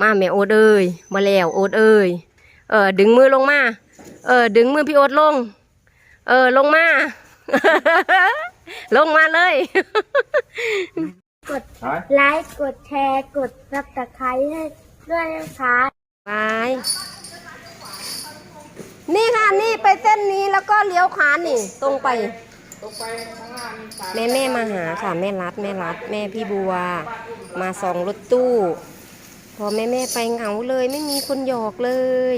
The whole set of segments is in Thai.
มาแม่โอดเอ้ยมาแล้วโอดเอ้ยเออดึงมือลงมา เออ ดึงมือพี่โอดลง เออลงมา ลงมาเลย กดไลค์กดแชร์กดซับสไครต์ให้ด้วยนะคะไปนี่ค่ะนี่ไปเส้นนี้แล้วก็เลี้ยวขวานี่ ตรงไปแม่แม่มาหาค่ะ แม่รัดแม่รัด แม่พี่บัว มาส่องรถตู้ พอแม่แม่ไปเหงาเลย ไม่มีคนหยอกเลย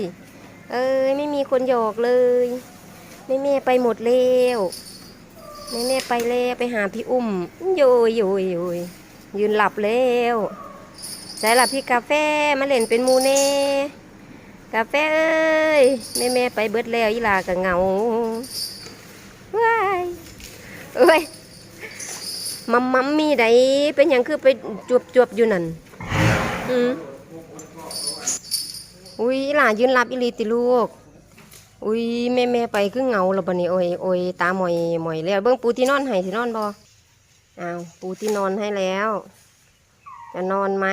เอ้ยไม่มีคนหยอกเลยแม่แม่ไปหมดแล้วแม่แม่ไปแล้วไปหาพี่อุ้มโยยโยยโยยยืนหลับแล้วใส่หลับพี่กาแฟมาเล่นเป็นมูเน่กาแฟเอ้ยแม่แม่ไปเบิดแล้วอีลาก็เหงาว้ายเอ้ยมัมมัมมีไดเป็นหยังคือไปจวบจวบอยู่นั่น อืม อุ้ยหลายืนหลับอีหลีติลูก อุ้ยแม่แม่ไปคือเงาล้วบัดนี้โอ้ยโอ้ยตาหมอยหมอยแล้วเบิ่งปูที่นอนให้สินอนบ่อ้าวปูที่นอนให้แล้ว จะนอนไหม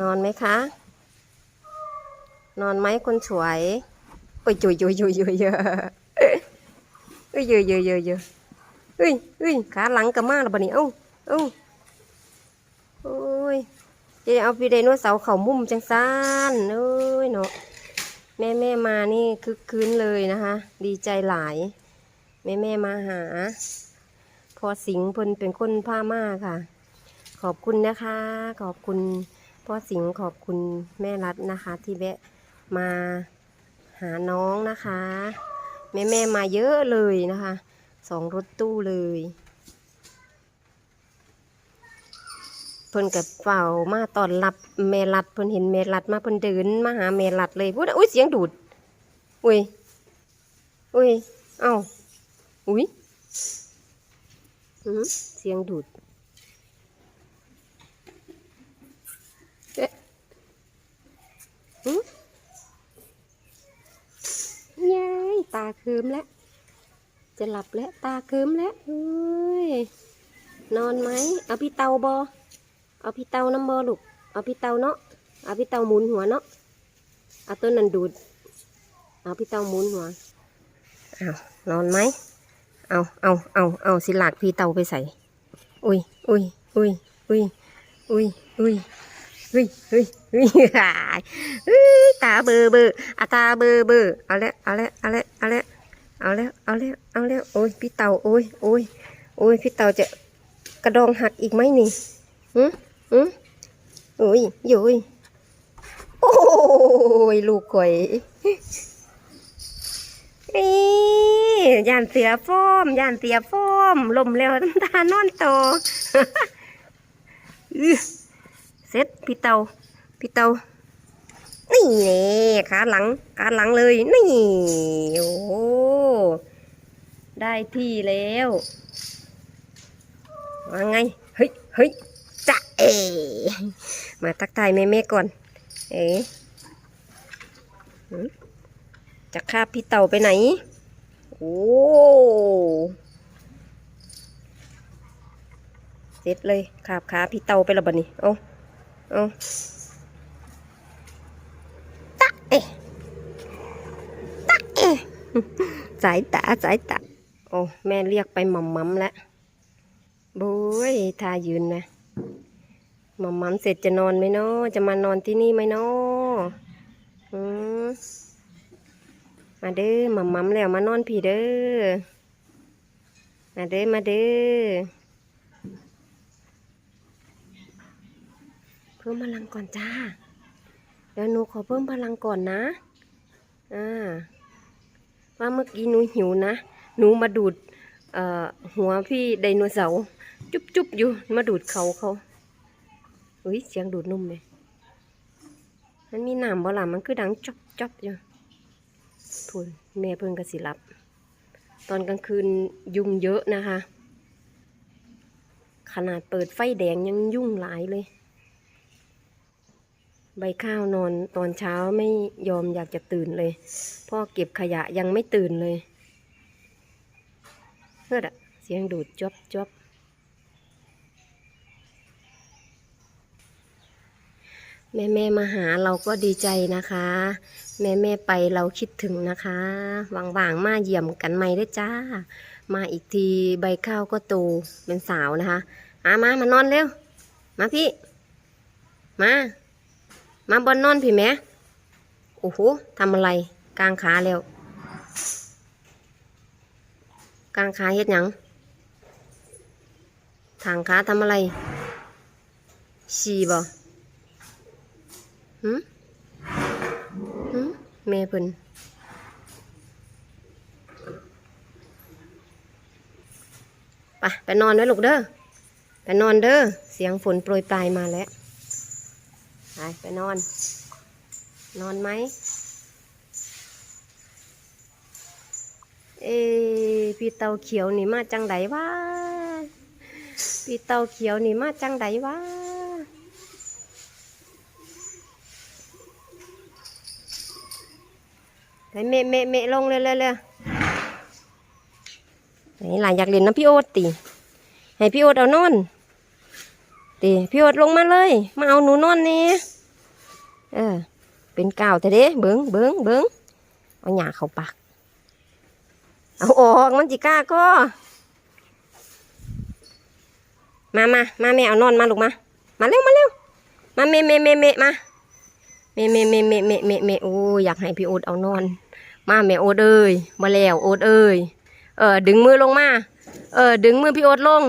นอนไหมคะ นอนไหมคนสวยโอ้ยจุยจุยจุยจุยเยอะเอ้ยเยอะเยอะเยอะเยอะเอ้ยเอ้ยขาหลังกระมาแล้วบัดนี้เอ้าเอ้าโอ้ย จะเอาพี่ไดโนเสาร์เข่ามุมจังซานเอ้ยเนาะแม่แม่มานี่คึกคืนเลยนะคะ ดีใจหลาย แม่แม่มาหา พอสิงพนเป็นคนพามาค่ะ ขอบคุณนะคะ ขอบคุณพ่อสิงขอบคุณแม่รัดนะคะ ที่แวะมาหาน้องนะคะ แม่แม่มาเยอะเลยนะคะสองรถตู้เลย เพิ่นกับเฝ้ามาตอนรับแม่รัดเพิ่นเห็นแม่รัดมาเพิ่นเดินมาหาแม่รัดเลยพูดอุ้ยเสียงดูดอุ้ยอุ้ยเอ้าอุ้ยเสียงดูดเอ๊ะย้ยตาคืมแล้ว จะหลับแล้ว ตาคืมแล้วเฮ้ยนอนไหมเอาพี่เตาบอ เอาพี่เตาน้ำบอลูก เอาพี่เตาเนาะ เอาพี่เตาหมุนหัวเนาะ เอาต้นนั้นดูด เอาพี่เตาหมุนหัวเอานอนไหม เอาเอาเอาเอาสิลากพี่เตาไปใส่ อุ้ยอุ้ยอุ้ยอุ้ยอุ้ยอุ้ยอุ้ยอุ้ยอุ้ยหายอุ้ยตาเบอเบออาตาเบอเบอเอาแล้วเอาแล้วเอาแล้วเอาแล้วเอาแล้วเอาแล้วเอาแล้วโอ้ยพี่เตาโอ้ยโอ้ยโอ้ยพี่เตาจะกระดองหักอีกไหมนี่หืม อืมอุ้ยยุยโอ้ยลูกข่อยอีย่านเสือฟ้อมย่านเสือฟ้อมลมแล้วน้ำตานอนโตเสร็จพี่เตาพี่เตานี่แน่ขาหลังขาหลังเลยนี่โอ้ได้ที่แล้วว่าไงเฮ้ยเฮ้ย เอมาทักทายแม่แม่ๆก่อน เอ๋จะคาบพี่เต่าไปไหน โอ้เสร็จเลยคาบขาพี่เต่าไปและบัดนี้ เอาเอาตะเอะตะเอสายตาสายตาโอ้แม่เรียกไปหม่ำมัมแล้วบุ้ยทายืนนะ หมอมมัมเสร็จจะนอนไหมเนาะจะมานอนที่นี่ไหมเนาะอืมมาเด้อหมอมมัมแล้วมานอนพี่เด้อมาเด้อมาเด้อเพิ่มพลังก่อนจ้าเดี๋ยวหนูขอเพิ่มพลังก่อนนะอ่าว่าเมื่อกี้หนูหิวนะหนูมาดูดเอ่อหัวพี่ไดโนเสาร์จุ๊บๆอยู่มาดูดเขาเขา อุ้ย เสียงดูดนุ่มเลยมันมีหนามบ่ล่ะมันคือดังจ๊อบจ๊อบอยู่ทุนแม่เพิ่งกสิหลับ ตอนกลางคืนยุงเยอะนะคะ ขนาดเปิดไฟแดงยังยุ่งหลายเลย ใบข้าวนอนตอนเช้าไม่ยอมอยากจะตื่นเลย พ่อเก็บขยะยังไม่ตื่นเลยเฮ้ออะเสียงดูดจ๊อบจ๊อบ แม่แม่มาหาเราก็ดีใจนะคะ แม่แม่ไปเราคิดถึงนะคะว่างๆมาเยี่ยมกันใหม่ได้จ้า มาอีกทีใบข้าวก็โตเป็นสาวนะคะอามา มานอนเร็ว มาพี่ มา มาบนนอนพี่แม่โอ้โหทำอะไรกลางขาแล้วกลางขาเฮ็ดหยังทางขาทำอะไรฉี่บ่ หืมหืมแม่เพิ่นไปไปนอนไว้ลูกเด้อไปนอนเด้อ เสียงฝนโปรยปลายมาแล้ว ไปไปนอน นอนไหม เอ้พี่เตาเขียวนี่มาจังไดวะพี่เตาเขียวนี่มาจังไดวะ ไปเมะเมะเมะลงเร็วเร็วเร็วไหนหลานอยากเล่นน้ำพี่โอ๊ตติให้พี่โอ๊ตเอานอนติพี่โอ๊ตลงมาเลย มาเอาหนูนอนนี่เออ เป็นกาวแต่เด้เบิ้งเบิ้งเบิ้งเอาหยาเขาปากเอาออกมันจิก้าก็ มามามาแม่เอานอนมาลูกมา มาเร็วมาเร็วมาเมเมเมเมมา เมเมเมเมเมเมเมโอ้ยอยากให้พี่โอ๊ตเอานอน มาแม่โอ๊ตเอ้ยมาแล้วโอ๊ตเอ้ยเออ ดึงมือลงมาเออ ดึงมือพี่โอ๊ตลง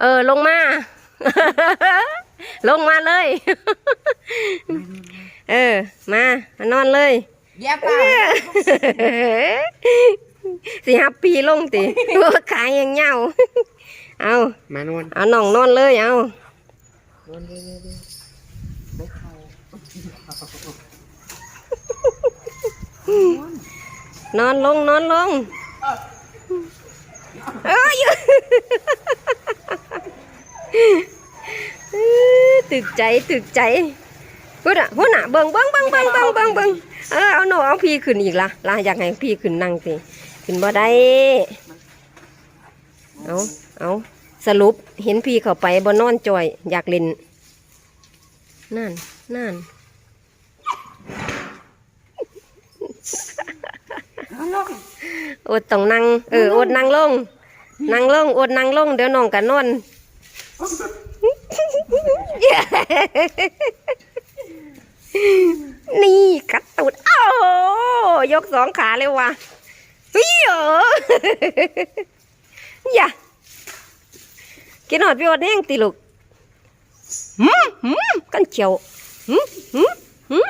เออลงมา ลงมาเลย เออ มามานอนเลยเย็บป่ะสิฮับปีลงติตัวขายยังเหงาเอามานอนเอาน้องนอนเลยเอานอนเร็วๆไม่เข้าน นอนลงนอนลง เอ้ยตึกใจตึกใจพุ่นอะพุ่นอะเบิ่งเบิ่งเบิ่งเบิ่งเบิ่งเบิ่งเบิ่งเออเอาหนูเอาพี่ขึ้นอีกละลาอยากให้พี่ขึ้นนั่งสิขึ้นบ่ได้เอาเอาสรุปเห็นพี่เข้าไปบ่นอนจอย อยากเล่นนั่นนั่น อดต้องนั่งเอออดนั่งลงนั่งลงอดนั่งลงเดี๋ยวน้องกันนอนนี่กัดตูดโอ้ยกสองขาเลยว่ะเฮ้ยเอออย่ากินหอดพี่อดแห้งตีลูกหืมหืมกันเขียวหืมหืมหืม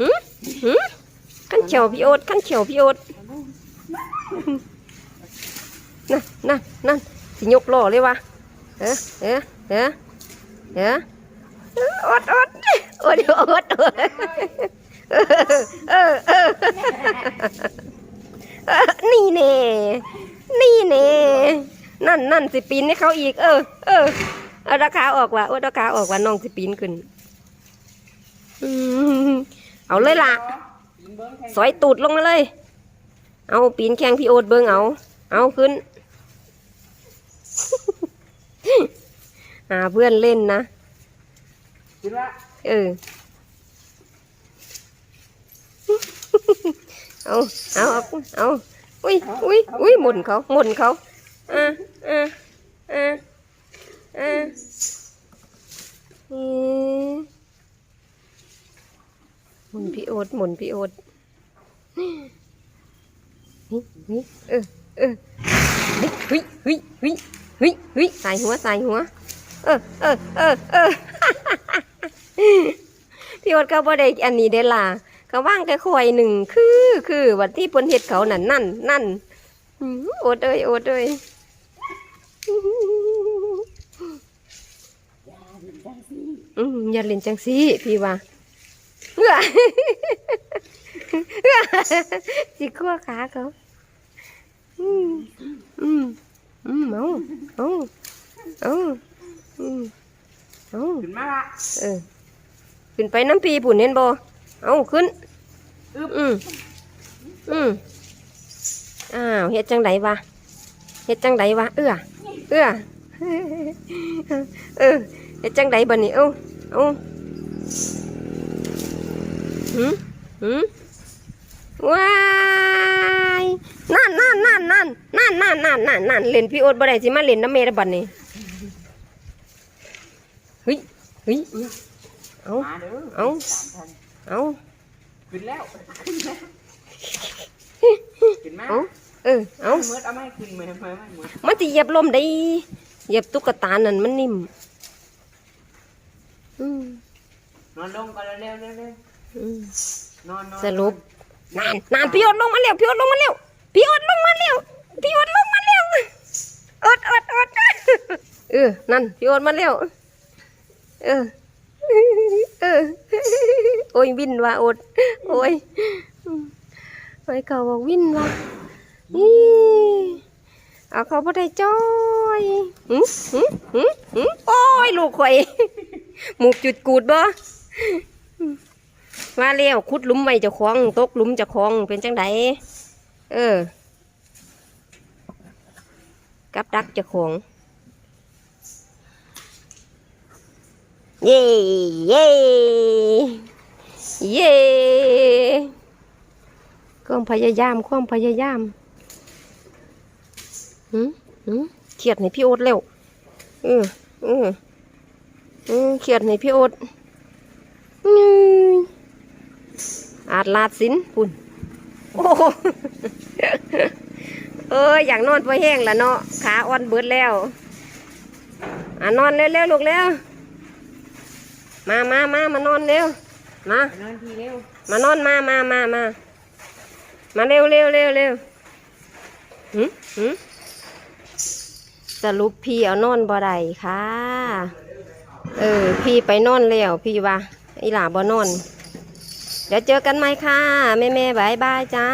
หืมหืมกันเขียวพี่อดกันเขียวพี่อด นั่นนั่นนั่นสิยกล้อเลยวะเออเออเออเอออดอดอดอดอดเออเออนี่เน่นี่เน่นั่นนั่นสิปีนให้เขาอีก เออ เออเอาราคาออกว่ะเอาราคาออกว่าน้องสิปีนขึ้นเอาเลยล่ะสอยตูดลงมาเลย เอาปีนแข่งพี่โอ๊ตเบิ้งเอา เอาขึ้น หาเพื่อนเล่นนะกินละเออเอาเอาเอาเอาอุ้ยอุ้ยอุ้ยหมุนเขาหมุนเขาอ่าอ่าอ่าอ่าอืมหมุนพี่โอ๊ตหมุนพี่โอ๊ตนี่นี่ เออเออเฮ้ยเฮ้ยเฮ้ยเฮ้ยเฮ้ยใส่หัวใส่หัว เออเออเออเออพี่โอ๊ตก็บ่ได้อันนี้เด้ล่ะก็ว่างแค่คอยหนึ่งคือคือวันที่เพิ่นเฮ็ดเขานั่นนั่นนั่นอื้อโอดเอ้ยโอดเอ้ยอย่าเล่นจังซีพี่ว่าเอื้อเอื้อสิขั้วขาเขา อืมอืมอืมเอาเอาเอาอืมเอาขึ้นมาละเออขึ้นไปน้ำพีผุนเห็นบ่เอาขึ้นอืมอืมอ้าวเฮ็ดจังไดวะเฮ็ดจังไดวะเอื้อเอื้อเออเฮ็ดจังไดบัดนี้เอ้าเอ้าหืมหืม ว้ายนั่นนั่นนั่นนั่นนั่นนั่นนั่นนั่นนั่นเล่นพี่โอ๊ตบ่ได้สิมาเล่นน้ำเมระบัดนี้เฮ้ยเฮ้ยเอามาเด้อเอาสามพันเอาขึ้นแล้วขึ้นแล้วขึ้นมาเอาเออเอาเมื่อเอาไม่ขึ้นมาไม่ไม่เมื่อมันจะเหยียบลมได้เหยียบตุ๊กตานั่นมันนิ่มอืมนอนลงก่อนเร็วเร็วเร็วนอนนอนสรุป นานนานพี่อดลงมาเร็วพี่อดลงมาเร็วพี่อดลงมาเร็วพี่อดลงมาเร็วอดอดอดเออนั่นพี่อดมาเร็วเออเออโอ้ยวินว่าอดโอ้ยโอ้ยเขาบอกวินว่าอีเอาเขาบ่ได้จ้อยหืมหืมหืมหืมโอ้ยลูกข่อยหมูกจุดกูดบ่ ว่าแล้วขุดลุมไว้จะคล้องตกลุมจะคล้องเป็นจังไดเออ กับดักจะคล้อง เย่เย่เย่ความพยายามความพยายามหืมหืมเขียดในพี่โอ๊ตเร็วเออเออเออเขียดในพี่โอ๊ตอืม อาจลาดสินปุ่นโอ้โหเอออยากนอนพอแห้งละเนาะขาอ่อนเบิดแล้วอะนอนเร็วๆลูกเร็วมามามามานอนเร็วมานอนทีเร็วมานอนมามามามามาเร็วเร็วเร็วเร็วหืมหืมสรุปพี่เอานอนบ่ได้ค่ะ เออ พี่ไปนอนแล้วพี่ว่าอีหลาบ่นอนเดี๋ยวเจอกันไหมค่ะ แม่แม่บายบายจ้า